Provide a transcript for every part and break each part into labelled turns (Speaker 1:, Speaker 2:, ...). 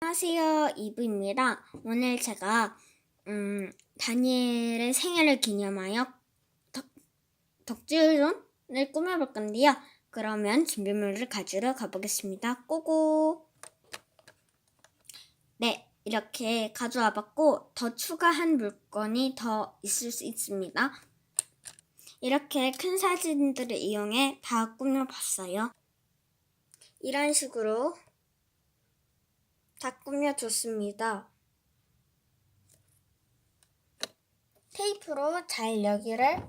Speaker 1: 안녕하세요, 이브입니다. 오늘 제가 음, 다니엘의 생일을 기념하여 덕, 덕질존을 꾸며볼 건데요. 그러면 준비물을 가지러 가보겠습니다. 고고! 네, 이렇게 가져와 봤고 더 추가한 물건이 더 있을 수 있습니다. 이렇게 큰 사진들을 이용해 다 꾸며봤어요. 이런 식으로 다 꾸며줬습니다. 테이프로 잘 여기를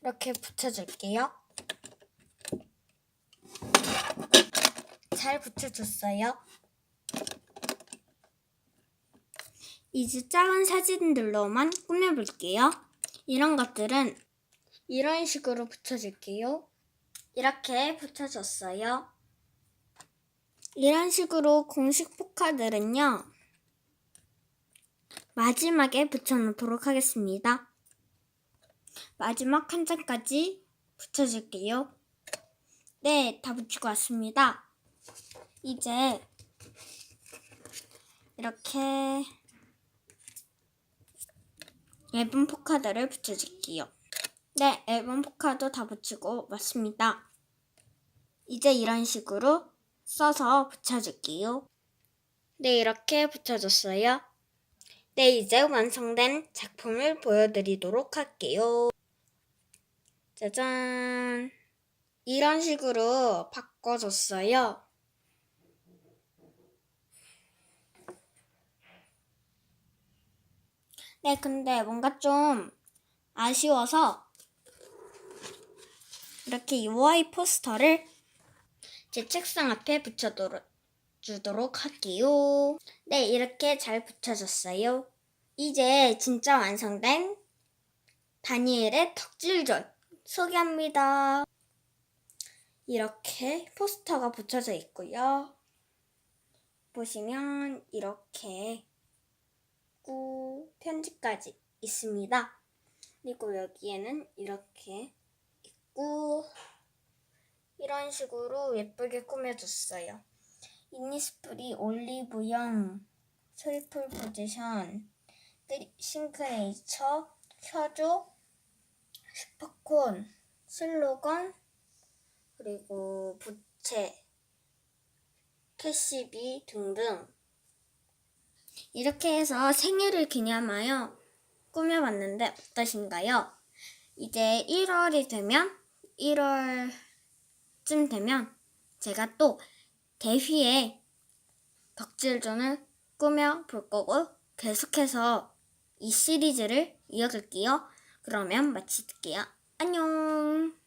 Speaker 1: 이렇게 붙여줄게요. 잘 붙여줬어요. 이제 작은 사진들로만 꾸며볼게요. 이런 것들은 이런 식으로 붙여줄게요. 이렇게 붙여줬어요. 이런 식으로 공식 포카들은요. 마지막에 붙여놓도록 하겠습니다. 마지막 한 장까지 붙여줄게요. 네, 다 붙이고 왔습니다. 이제 이렇게 앨범 포카들을 붙여줄게요. 네, 앨범 포카도 다 붙이고 왔습니다. 이제 이런 식으로 써서 붙여줄게요. 네, 이렇게 붙여줬어요. 네, 이제 완성된 작품을 보여드리도록 할게요. 짜잔. 이런 식으로 바꿔줬어요. 네, 근데 뭔가 좀 아쉬워서 이렇게 UI 포스터를 제 책상 앞에 붙여주도록 할게요. 네, 이렇게 잘 붙여졌어요. 이제 진짜 완성된 다니엘의 덕질전 소개합니다. 이렇게 포스터가 붙여져 있고요. 보시면 이렇게 꾸 편지까지 있습니다. 그리고 여기에는 이렇게 있고 이런 식으로 예쁘게 꾸며줬어요. 이니스프리 올리브영 트리플 포지션 싱크네이처 켜줘 슈퍼콘 슬로건 그리고 부채 캐시비 등등 이렇게 해서 생일을 기념하여 꾸며봤는데 어떠신가요? 이제 1월이 되면 1월 쯤 되면 제가 또 대휘에 덕질전을 꾸며 볼 거고 계속해서 이 시리즈를 이어갈게요. 그러면 마칠게요. 안녕.